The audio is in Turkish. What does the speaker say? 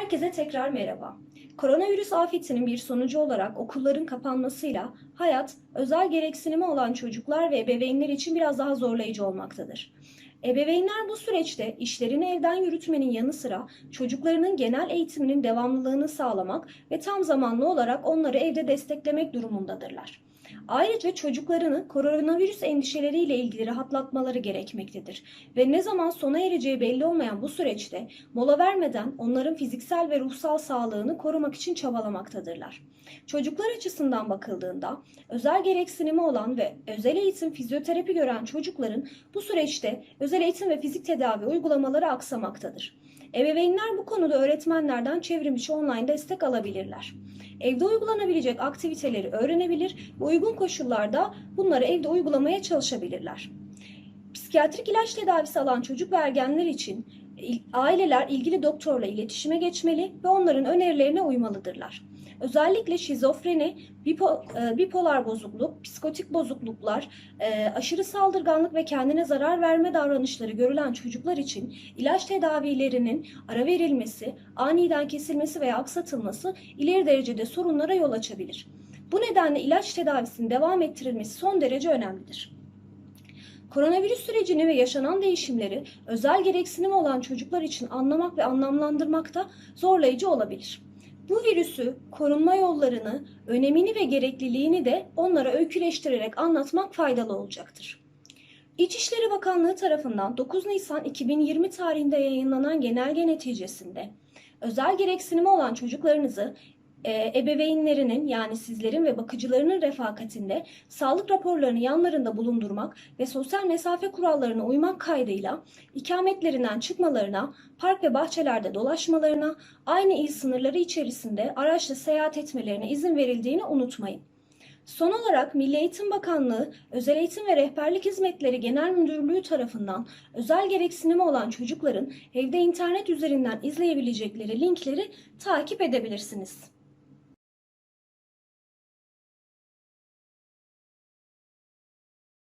Herkese tekrar merhaba. Koronavirüs afetinin bir sonucu olarak okulların kapanmasıyla hayat, özel gereksinimi olan çocuklar ve ebeveynler için biraz daha zorlayıcı olmaktadır. Ebeveynler bu süreçte işlerini evden yürütmenin yanı sıra çocuklarının genel eğitiminin devamlılığını sağlamak ve tam zamanlı olarak onları evde desteklemek durumundadırlar. Ayrıca çocuklarını koronavirüs endişeleriyle ilgili rahatlatmaları gerekmektedir ve ne zaman sona ereceği belli olmayan bu süreçte mola vermeden onların fiziksel ve ruhsal sağlığını korumak için çabalamaktadırlar. Çocuklar açısından bakıldığında özel gereksinimi olan ve özel eğitim fizyoterapi gören çocukların bu süreçte özel eğitim ve fizik tedavi uygulamaları aksamaktadır. Ebeveynler bu konuda öğretmenlerden çevrimiçi online destek alabilirler. Evde uygulanabilecek aktiviteleri öğrenebilir ve uygun koşullarda bunları evde uygulamaya çalışabilirler. Psikiyatrik ilaç tedavisi alan çocuk ve ergenler için aileler ilgili doktorla iletişime geçmeli ve onların önerilerine uymalıdırlar. Özellikle şizofreni, e, bipolar bozukluk, psikotik bozukluklar, e, aşırı saldırganlık ve kendine zarar verme davranışları görülen çocuklar için ilaç tedavilerinin ara verilmesi, aniden kesilmesi veya aksatılması ileri derecede sorunlara yol açabilir. Bu nedenle ilaç tedavisinin devam ettirilmesi son derece önemlidir. Koronavirüs sürecini ve yaşanan değişimleri özel gereksinim olan çocuklar için anlamak ve anlamlandırmak da zorlayıcı olabilir. Bu virüsü, korunma yollarını, önemini ve gerekliliğini de onlara öyküleştirerek anlatmak faydalı olacaktır. İçişleri Bakanlığı tarafından 9 Nisan 2020 tarihinde yayınlanan genelge neticesinde özel gereksinimi olan çocuklarınızı e, ebeveynlerinin yani sizlerin ve bakıcılarının refakatinde sağlık raporlarını yanlarında bulundurmak ve sosyal mesafe kurallarına uymak kaydıyla ikametlerinden çıkmalarına, park ve bahçelerde dolaşmalarına, aynı il sınırları içerisinde araçla seyahat etmelerine izin verildiğini unutmayın. Son olarak Milli Eğitim Bakanlığı Özel Eğitim ve Rehberlik Hizmetleri Genel Müdürlüğü tarafından özel gereksinimi olan çocukların evde internet üzerinden izleyebilecekleri linkleri takip edebilirsiniz.